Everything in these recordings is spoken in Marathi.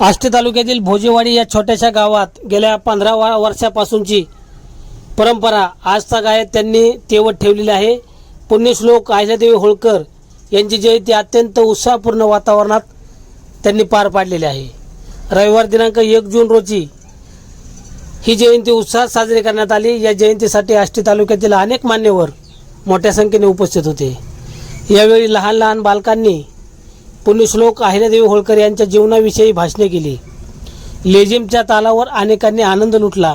आष्टी तालुक्यातील भोजेवाडी या छोट्याशा गावात गेल्या पंधरा वर्षापासूनची परंपरा आजचा गायत त्यांनी तेवत ठेवलेली आहे. पुण्यश्लोक अहिल्यादेवी होळकर यांची जयंती अत्यंत उत्साहपूर्ण वातावरणात त्यांनी पार पाडलेली आहे. रविवार दिनांक एक जून रोजी ही जयंती उत्साहात साजरी करण्यात आली. या जयंतीसाठी आष्टी तालुक्यातील अनेक मान्यवर मोठ्या संख्येने उपस्थित होते. यावेळी लहान लहान बालकांनी पुण्यश्लोक अहिल्यादेवी होळकर यांच्या जीवनाविषयी भाषणे केली. लेझिमच्या तालावर अनेकांनी आनंद लुटला.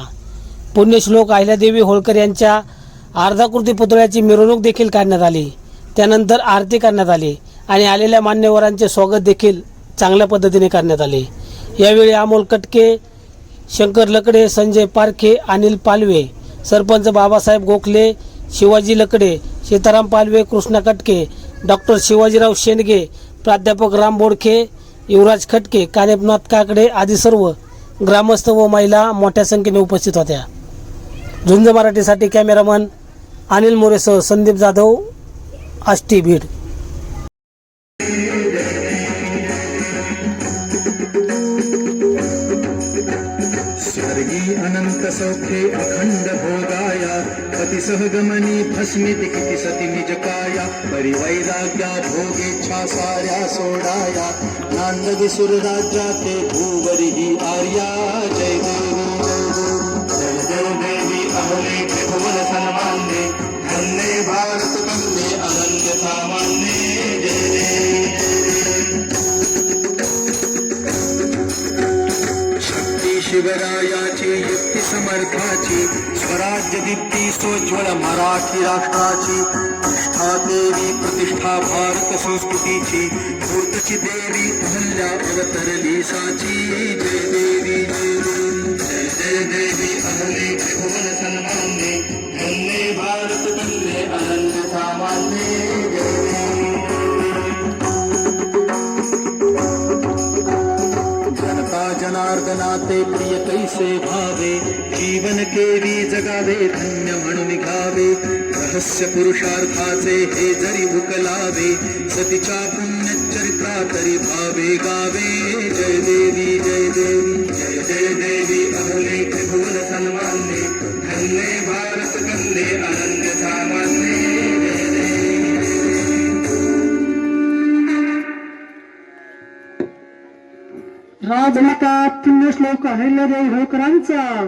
पुण्यश्लोक अहिल्यादेवी होळकर यांच्या अर्धाकृती पुतळ्याची मिरवणूक देखील काढण्यात आली. त्यानंतर आरती करण्यात आली आणि आलेल्या मान्यवरांचे स्वागत देखील चांगल्या पद्धतीने करण्यात आले. यावेळी अमोल कटके शंकर लकडे संजय पारखे अनिल पालवे सरपंच बाबासाहेब गोखले शिवाजी लकडे सीताराम पालवे कृष्णा कटके डॉक्टर शिवाजीराव शेंडगे प्राध्यापक राम बोडखे युवराज खटके कानेपनाथ काकडे आदी सर्व ग्रामस्थ व महिला मोठ्या संख्येने उपस्थित होत्या. झुंज मराठीसाठी कॅमेरामन अनिल मोरेसह संदीप जाधव आष्टी भीड पतिसह गमनी भस्मित किती सती निज काया। परिवैराग्या भोगेच्छा साऱ्या सोडाया। नांदगी सुरराज्या ते भूवरी ही आर्या। जय देवी। जय देवी जय जय देवी अहले त्रिभुवन सन्मान्ये धन्ये भारत सामान्ये जय देवी शक्ती शिवरायाची युक्ती समर्थाची स्वराज्य सोज्वळ मराठी राष्ट्राची निष्ठा देवी, प्रतिष्ठा भारत संस्कृतीची, मूर्तची देवी, अहल्या अवतरली साची जय देवी, जय जय देवी भारत जनता, जनार्दनाते प्रिय कैसे भावे जीवन केली जगावे धन्य म्हणून घ्यावे रहस्य पुरुषार्थाचे हे जरी उकलावे सतीच्या पुण्यचरित्रा तरी भावे गावे. जय देवी जय देवी जय जय देवी. अहले त्रिभुवन सन्मान्ये धन्ये भारत कंदे अनन्य सामान्ये. जय राजमाता पुण्यश्लोक अहिल्यादेवी होळकरांचा?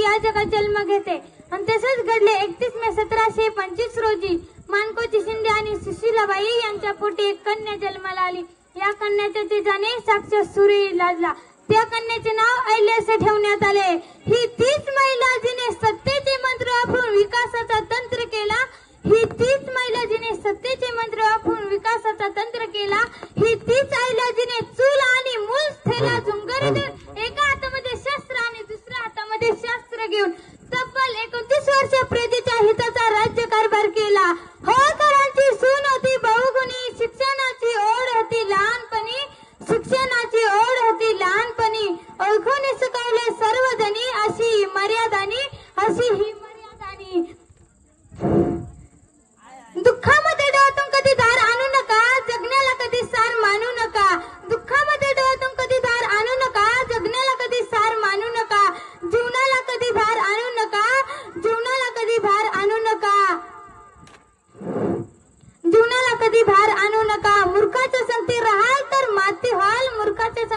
यक्षक्ती या जगात जन्म घेते. आणि तसेच घडले एकतीस मे सतराशे पंचवीस रोजी मानकोची शिंदे आणि सुशीलाबाई यांच्या पोटी एक कन्या जन्माला आली. या कन्याच्या तेजाने साक्षात सूर्य लाजला त्या कन्याचे नाव अहिल्या असे ठेवण्यात आले. ही तीच महिला जिने सत्तेचे मंत्र वापरून विकासाचा तंत्र केला. ही तीच महिला जिने सत्तेचे मंत्र वापरून विकासाचा तंत्र केला. ही तीच महिला जिने चूल आणि मूल थेला झुंगर एका हातामध्ये शस्त्र आणि दुसऱ्या हातामध्ये शास्त्र घेऊन तब्बल एकोणतीस वर्ष प्रजेच्या हिताचा राज्यकारभार केला. होळकरांची सून होती बहुगुणी शिक्षणाची ओढ होती लहानपणी शिक्षणाची ओढ होती लहानपणी ओळखून शिकवले सर्वजणी अशी मर्यादानी अशी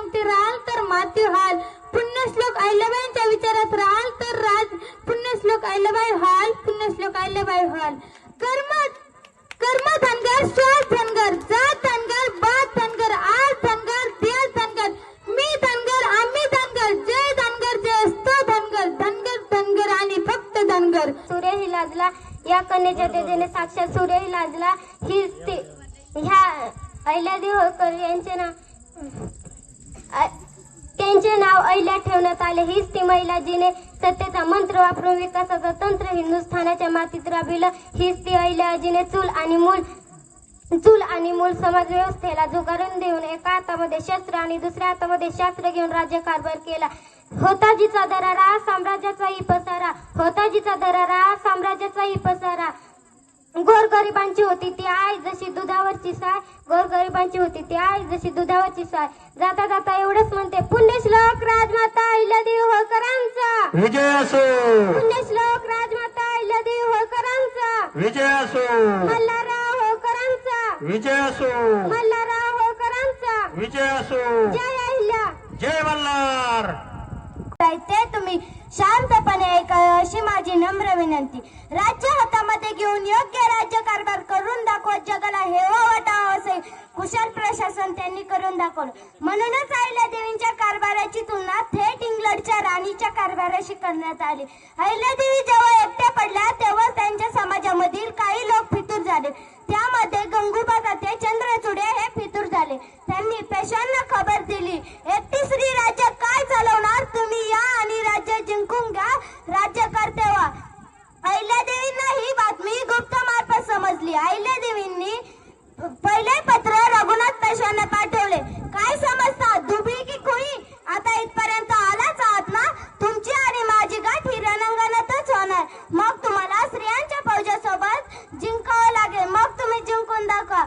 संगती राहाल तर माती व्हाल पुण्यश्लोक अहिल्याबाईंच्या विचारात राहाल तर राज. पुण्यश्लोक अहिल्याबाई व्हाल पुण्यश्लोक अहिल्याबाई व्हाल कर्म कर्म धनगर श्वास धनगर. जात धनगर बात धनगर आज धनगर देश धनगर. मी धनगर आम्ही धनगर. जय धनगर जय असतो धनगर. धनगर धनगर आणि फक्त धनगर. सूर्यही लाजला. या कन्येच्या तेजाने साक्षात सूर्यही लाजला. ही ते ह्या अहिल्यादेवी होळकर यांचे नाव त्यांचे नाव अहिल्या ठेवण्यात आले. हीच ती महिला जिने सत्तेचा मंत्र वापरून विकासाचं तंत्र हिंदुस्थानाच्या मातीत राबविलं. हीच ती अहिल्या जिने चूल आणि मूल चूल आणि मूल समाज व्यवस्थेला जुगारून देऊन एका हातामध्ये शस्त्र आणि दुसऱ्या हातामध्ये शास्त्र घेऊन राज्यकारभार केला. होताजीचा दरारा साम्राज्याचाही पसारा. होताजीचा दरारा साम्राज्याचाही पसारा. गोरगरिबांची होती ती आई जशी दुधावरची साय गोरगरिबांची होती ती आई जशी दुधावरची साय. जाता जाता एवढंच म्हणते पुण्यश्लोक राजमाता अहिल्यादेवी होळकरांचा विजय असो पुण्यश्लोक राजमाता अहिल्यादेवी होळकरांचा विजय असो मल्हारराव होळकरांचा. विजय असो मल्हारराव होळकरांचा. विजय असो जय अहिल्या जय मल्हार. तुम्ही. शांतपणे ऐकावे अशी माझी नम्र विनंती. राज्य हातामध्ये घेऊन योग्य राज्य कारभार करून दाखवत जगाला हेवा वाटावं असे कुशल प्रशासन त्यांनी करून दाखवलं. म्हणूनच अहिल्या देवींच्या कारभाराची तुलना थेट इंग्लंडच्या राणीच्या कारभाराशी करण्यात आली. अहिल्यादेवी जेव्हा एकट्या पडल्या तेव्हा त्यांच्या समाजामधील काही लोक फितूर झाले त्यामध्ये गंगूबा ते चंद्रचूडे हे फितूर झाले त्यांनी पेशांना खबर दिली एकटी स्त्री राज्य काय चालवणार तुम्ही या आणि राज्य जिंकून घ्या राज्य करते व्हा अहिल्यादेवींना ही बातमी गुप्त मार्फत समजली अहिल्यादेवींनी पहिले पत्र रघुनाथ पेशांना पाठवले काय समजता दुबळी की खुळी आता इथपर्यंत आलाच आहात ना तुमची आणि माझी गाठ ही रणांगणातच होणार मग तुम्हाला स्त्रियांच्या फौजासोबत जिंकावं लागेल मग तुम्ही जिंकून दाखवा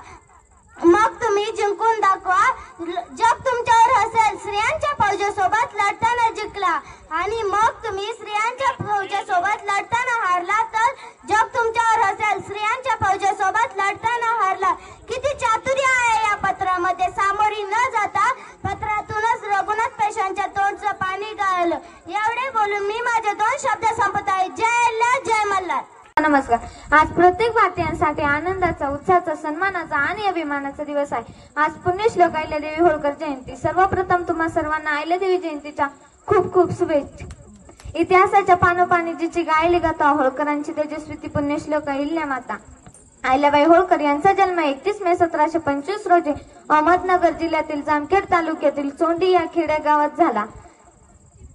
मग तुम्ही जिंकून दाखवा ल- जग तुमच्यावर हसेल स्त्रियांच्या फौजासोबत लढताना जिंकला. आणि मग तुम्ही स्त्रियांच्या फौजासोबत लढताना हारला तर जग तुमच्यावर हसेल. स्त्रियांच्या फौजासोबत लढताना हारला. किती चातुर्य आहे या पत्रामध्ये. सामोरी न जाता पत्रातूनच रघुनाथ पेशांच्या तोंडचं पाणी गाळलं. एवढे बोलून मी माझे दोन शब्द संपत आहे. जय अल्लाह नमस्कार. आज प्रत्येक भारतीयांसाठी आनंदाचा उत्साहाचा सन्मानाचा आणि अभिमानाचा दिवस आहे. आज पुण्यश्लोक देवी होळकर जयंती. सर्वप्रथम तुम्हा सर्वांना देवी जयंतीच्या खूप खूप शुभेच्छा. इतिहासाच्या पानोपानी जिची गायली गाता होळकरांची तेजस्वी ती पुण्यश्लोक अहिल्या माता. अहिल्याबाई होळकर यांचा जन्म एकतीस मे सतराशे पंचवीस रोजी अहमदनगर जिल्ह्यातील जामखेड तालुक्यातील चोंडी या खेडेगावात झाला.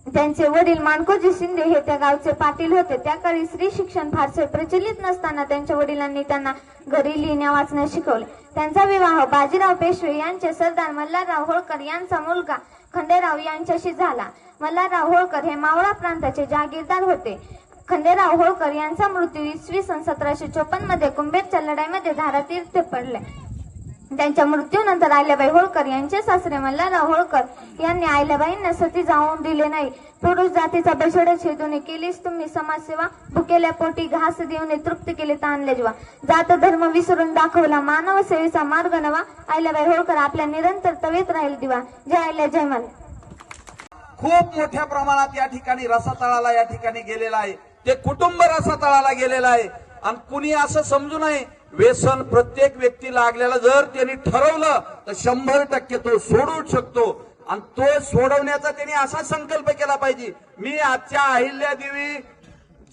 त्यांचे वडील मानकोजी शिंदे हे त्या गावचे पाटील होते. त्या काळी स्त्री शिक्षण फारसे प्रचलित नसताना त्यांच्या वडिलांनी त्यांना घरी लिहिण्या वाचण्यास शिकवले. त्यांचा विवाह बाजीराव पेशवे यांचे सरदार मल्हारराव होळकर यांचा मुलगा खंडेराव यांच्याशी झाला. मल्हारराव होळकर हे मावळा प्रांताचे जागीरदार होते. खंडेराव होळकर यांचा मृत्यू इसवी सन सतराशे चोपन्नमध्ये कुंभेरच्या लढाईमध्ये धारातीर्थ पडले. त्यांच्या मृत्यूनंतर अहिल्याबाई होळकर यांचे सासरे मल्हारराव होळकर यांनी अहिल्याबाईंना सती जाऊन दिले नाही. पुरुष जातीचा बछडच छेदून केलीस तुम्ही समाजसेवा भुकेल्या पोटी घास देऊन तृप्त केले ताणले जीवा. जात धर्म विसरून दाखवला मानव सेवेचा मार्ग नवा. अहिल्याबाई होळकर आपल्या निरंतर तवेत राहील दिवा. जय आईल्या जय मला खूप मोठ्या प्रमाणात या ठिकाणी रसातळाला या ठिकाणी गेलेला आहे. ते कुटुंब रसातळाला गेलेलं आहे. आणि कुणी असं समजू नये व्यसन प्रत्येक व्यक्ती लागल्याला जर त्यांनी ठरवलं तर शंभर टक्के तो सोडू शकतो. आणि तो सोडवण्याचा त्यांनी असा संकल्प केला पाहिजे मी आजच्या अहिल्या देवी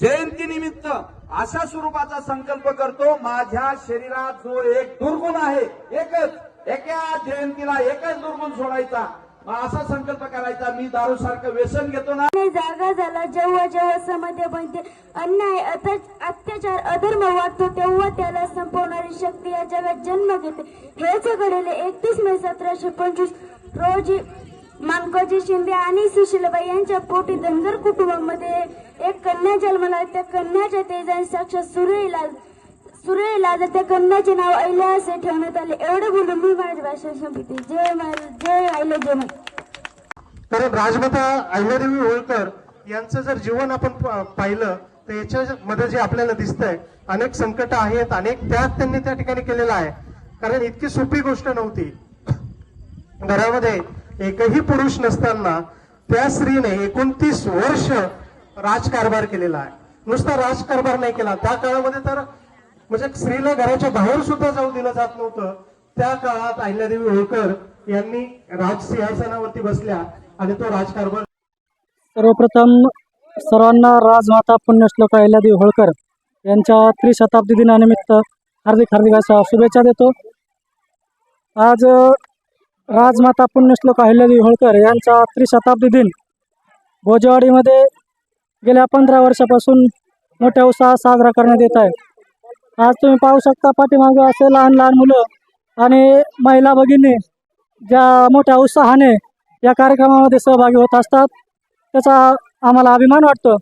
जयंती निमित्त अशा स्वरूपाचा संकल्प करतो माझ्या शरीरात जो एक दुर्गुण आहे एकच एका जयंतीला एकच दुर्गुण सोडायचा. असा संकल्प करायचा मी दारू सारखं व्यसन घेतो ना. जागा झाला जेव्हा जेव्हा समाध्या बनते अन्याय अत्याचार अधर्म वाटतो तेव्हा त्याला संपवणारी शक्ती या जगात जन्म घेते. हेच घडले एकतीस मे सतराशे पंचवीस रोजी मानकोजी शिंदे आणि सुशीलबाई यांच्या पोटी धनगर कुटुंबामध्ये एक कन्या जन्मला त्या कन्याच्या तेजाने साक्षात सूर्यला सूर्यला त्या कन्याचे नाव अहिल्या असे ठेवण्यात आले एवढं बोलून मी माझ्या भाषा संपते जय महाराज जय अहिल्या जय कारण राजमाता अहिल्यादेवी होळकर यांचं जर जीवन आपण पाहिलं तर याच्यामध्ये जे आपल्याला दिसतंय अनेक संकट आहेत अनेक त्याग त्यांनी त्या ठिकाणी केलेला आहे. कारण इतकी सोपी गोष्ट नव्हती. घरामध्ये एकही पुरुष नसताना त्या स्त्रीने एकोणतीस वर्ष राजकारभार केलेला आहे. नुसता राजकारभार नाही केला. त्या काळामध्ये तर म्हणजे स्त्रीला घराच्या बाहेर सुद्धा जाऊ दिलं जात नव्हतं. त्या काळात अहिल्यादेवी होळकर यांनी राजसिंहासनावरती बसल्या आणि तो राजकारभार सर्वप्रथम सर्वांना राजमाता पुण्यश्लोक अहिल्यादेवी होळकर यांच्या त्रिशताब्दी दिनानिमित्त हार्दिक हार्दिक अशा शुभेच्छा देतो. आज राजमाता पुण्यश्लोक अहिल्यादेवी होळकर यांचा त्रिशताब्दी दिन भोजवाडीमध्ये गेल्या पंधरा वर्षापासून मोठ्या उत्साहात साजरा करण्यात येत आहे. आज तुम्ही पाहू शकता पाठीमागे असे लहान लहान मुलं आणि महिला भगिनी ज्या मोठ्या उत्साहाने या कार्यक्रमामध्ये सहभागी होत असतात त्याचा आम्हाला अभिमान वाटतो.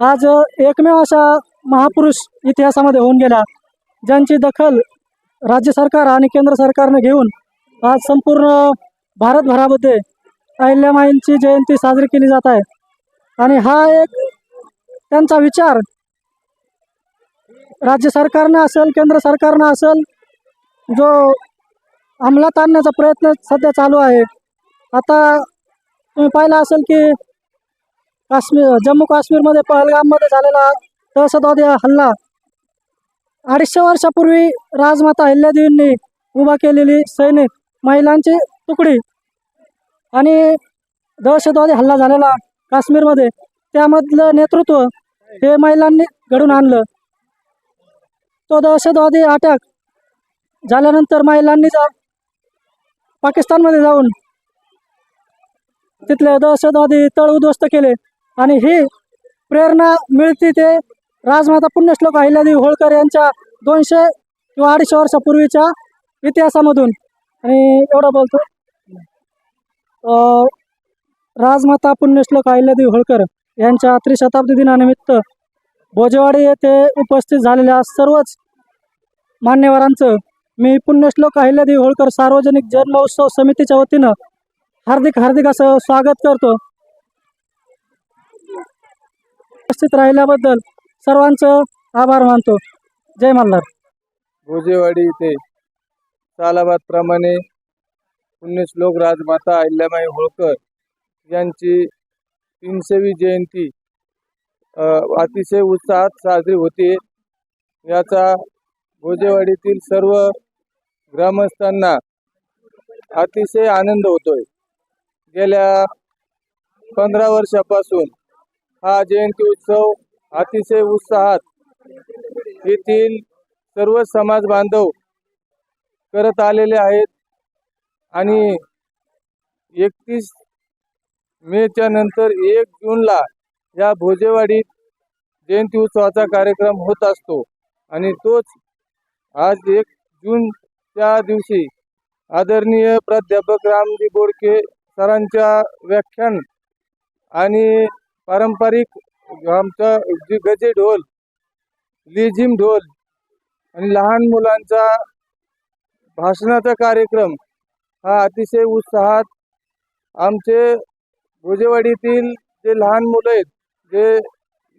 आज एकमेव अशा महापुरुष इतिहासामध्ये होऊन गेला ज्यांची दखल राज्य सरकार आणि केंद्र सरकारने घेऊन आज संपूर्ण भारतभरामध्ये अहिल्यामाईंची जयंती साजरी केली जात आहे. आणि हा एक त्यांचा विचार राज्य सरकारनं असेल केंद्र सरकारनं असेल जो अंमलात आणण्याचा प्रयत्न सध्या चालू आहे. आता तुम्ही पाहिलं असेल की काश्मीर जम्मू काश्मीरमध्ये पहलगाममध्ये झालेला दहशतवादी हल्ला. अडीचशे वर्षापूर्वी राजमाता अहिल्यादेवींनी उभा केलेली सैनिक महिलांची तुकडी आणि दहशतवादी हल्ला झालेला काश्मीरमध्ये. त्यामधलं नेतृत्व हे महिलांनी घडून आणलं. तो दहशतवादी अटक. झाल्यानंतर महिलांनी जा पाकिस्तानमध्ये जाऊन तिथले दहशतवादी तळ उद्ध्वस्त केले. आणि ही प्रेरणा मिळते ते राजमाता पुण्यश्लोक अहिल्यादेवी होळकर यांच्या दोनशे किंवा अडीचशे वर्षापूर्वीच्या इतिहासामधून. आणि एवढं बोलतो. अं, राजमाता पुण्यश्लोक अहिल्यादेवी होळकर यांच्या त्रिशताब्दी दिनानिमित्त भोजेवाडी येथे उपस्थित झालेल्या सर्वच मान्यवरांचं मी पुण्यश्लोक अहिल्यादेवी होळकर सार्वजनिक जन्मोत्सव समितीच्या वतीनं हार्दिक हार्दिक असं स्वागत करतो. उपस्थित राहिल्याबद्दल सर्वांचं आभार मानतो. जय मल्हार. भोजेवाडी इथे सालाबादप्रमाणे पुण्यश्लोक राजमाता अहिल्यामाई होळकर यांची तीनशेवी जयंती अतिशय उत्साहात साजरी होते. याचा भोजेवाडीतील सर्व ग्रामस्थांना अतिशय आनंद होतोय. गेल्या पंधरा वर्षापासून हा जयंती उत्सव अतिशय उत्साहात येथील सर्व समाज बांधव करत आलेले आहेत आणि एकतीस मेच्या नंतर एक जूनला या भोजेवाडीत जयंती उत्सवाचा कार्यक्रम होत असतो. आणि तोच आज एक जूनच्या दिवशी आदरणीय प्राध्यापक रामजी बोडके सरांच्या व्याख्यान आणि पारंपरिक आमचा जी गजे ढोल लेझिम ढोल आणि लहान मुलांचा भाषणाचा कार्यक्रम हा अतिशय उत्साहात आमचे भोजेवाडीतील जे लहान मुलं आहेत जे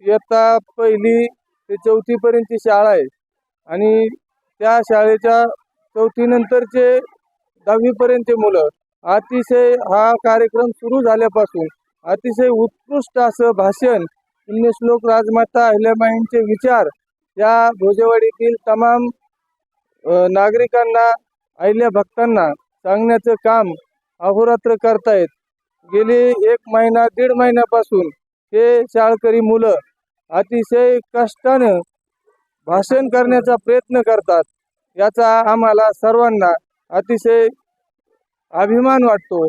इयत्ता पहिली ते चौथीपर्यंतची शाळा आहे. आणि त्या शाळेच्या चौथीनंतरचे दहावीपर्यंतचे मुलं अतिशय हा कार्यक्रम सुरू झाल्यापासून अतिशय उत्कृष्ट असं भाषण पुण्यश्लोक राजमाता अहिल्याबाईंचे विचार या भोजेवाडीतील तमाम नागरिकांना अहिल्या भक्तांना सांगण्याचं काम अहोरात्र करतायत. गेली एक महिना दीड महिन्यापासून हे शाळकरी मुलं अतिशय कष्टानं भाषण करण्याचा प्रयत्न करतात. याचा आम्हाला सर्वांना अतिशय अभिमान वाटतो.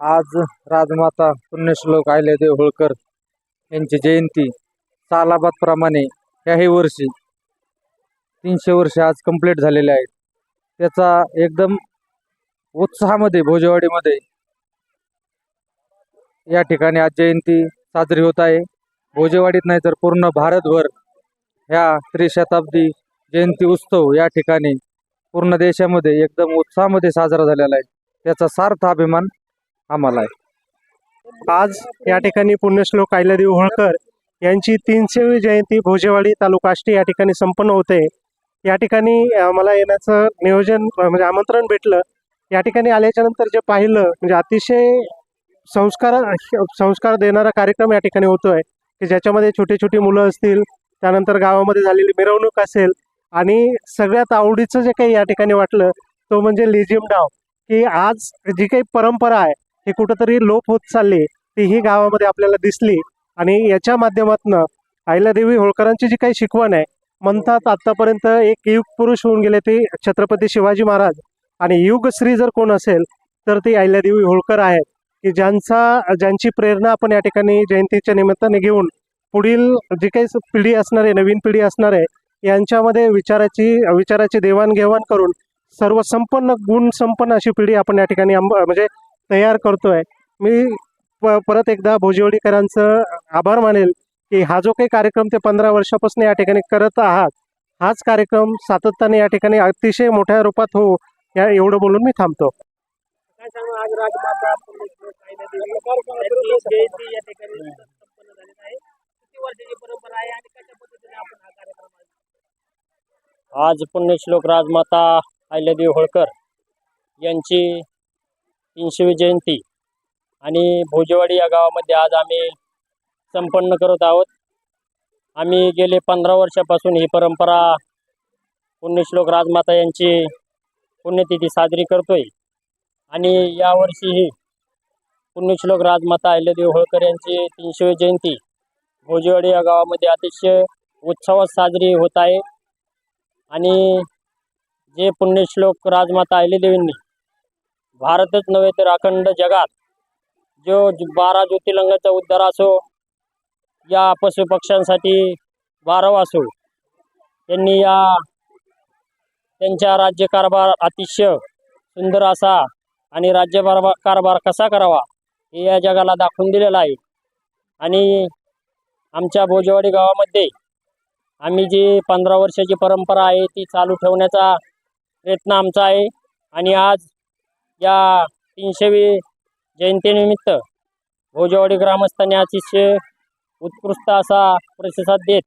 आज राजमाता पुण्यश्लोक अहिल्यादेव होळकर यांची जयंती सालाबादप्रमाणे याही वर्षी तीनशे वर्ष आज कंप्लीट झालेले आहेत. त्याचा एकदम उत्साहामध्ये भोजेवाडीमध्ये या ठिकाणी आज जयंती साजरी होत आहे. भोजेवाडीत नाही तर पूर्ण भारतभर ह्या त्रिशताब्दी जयंती उत्सव या ठिकाणी पूर्ण देशामध्ये एकदम उत्साहामध्ये साजरा झालेला आहे. त्याचा सार्थ अभिमान आम्हाला आहे. आज या ठिकाणी पुण्यश्लोक अहिल्यादेवी होळकर यांची तीनशेवी जयंती भोजेवाडी तालुका आष्टी या ठिकाणी संपन्न होते. या ठिकाणी आम्हाला मला येण्याचं नियोजन म्हणजे आमंत्रण भेटलं. या ठिकाणी आल्याच्यानंतर जे पाहिलं म्हणजे अतिशय संस्कार संस्कार देणारा कार्यक्रम या ठिकाणी होतोय की ज्याच्यामध्ये छोटी छोटी मुलं असतील त्यानंतर गावामध्ये झालेली मिरवणूक असेल आणि सगळ्यात आवडीचं जे काही या ठिकाणी वाटलं तो म्हणजे लेझिम डाव की आज जी काही परंपरा आहे ही कुठंतरी लोप होत चालली ती ही गावामध्ये आपल्याला दिसली आणि याच्या माध्यमातून आईलादेवी होळकरांची जी काही शिकवण आहे म्हणतात आतापर्यंत एक युग पुरुष होऊन गेले ते छत्रपती शिवाजी महाराज आणि युगश्री जर कोण असेल तर ती आईलादेवी होळकर आहेत. की ज्यांचा ज्यांची प्रेरणा आपण या ठिकाणी जयंतीच्या निमित्ताने घेऊन पुढील जी काही पिढी असणार आहे नवीन पिढी असणार आहे यांच्यामध्ये विचाराची विचाराची देवाणघेवाण करून सर्व संपन्न गुण संपन्न अशी पिढी आपण या ठिकाणी अंब म्हणजे तयार करतोय. मी प परत एकदा भोजवडीकरांचं आभार मानेल की हा जो काही कार्यक्रम ते पंधरा वर्षापासून या ठिकाणी करत आहात हाच कार्यक्रम सातत्याने या ठिकाणी अतिशय मोठ्या रूपात हो या एवढं बोलून मी थांबतो. काय सांगा आज राजमाता पुण्यश्लोक अहिल्यादेवी यांची जयंती या ठिकाणी संपन्न झालेली आहे. किती वर्षाची परंपरा आहे आणि कशा पद्धतीने आपण हा कार्यक्रम आज आज पुण्यश्लोक राजमाता अहिल्यादेवी होळकर यांची तीनशेवी जयंती आणि भोजेवाडी या गावामध्ये आज आम्ही संपन्न करत आहोत. आम्ही गेले पंधरा वर्षापासून ही परंपरा पुण्यश्लोक राजमाता यांची पुण्यतिथी साजरी करतोय. आणि यावर्षीही पुण्यश्लोक राजमाता अहिल्यादेव होळकर यांची तीनशेवी जयंती भोजेवाडी या गावामध्ये अतिशय उत्सवात साजरी होत आहे. आणि जे पुण्यश्लोक राजमाता अहिल्यादेवींनी भारतच नव्हे तर अखंड जगात जो बारा ज्योतिर्लिंगाचा उद्धार असो या पशुपक्ष्यांसाठी बारव असो त्यांनी या त्यांच्या राज्यकारभार अतिशय सुंदर असा आणि राज्यकारभार कारभार कसा करावा हे या जगाला दाखवून दिलेलं आहे. आणि आमच्या भोजवाडी गावामध्ये आम्ही जी पंधरा वर्षाची परंपरा आहे ती चालू ठेवण्याचा प्रयत्न आमचा आहे. आणि आज या तीनशेवी जयंतीनिमित्त भोजवाडी ग्रामस्थांनी अतिशय उत्कृष्ट असा प्रतिसाद देत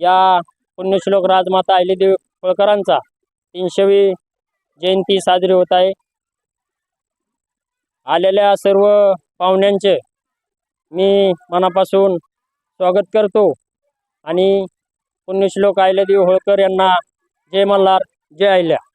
या पुण्यश्लोक राजमाता अहिल्यादेवी होळकरांचा तीनशेवी जयंती साजरी होत आहे. आलेल्या सर्व पाहुण्यांचे मी मनापासून स्वागत करतो. आणि पुण्यश्लोक देव होळकर यांना जय मल्हार जय आयल्या.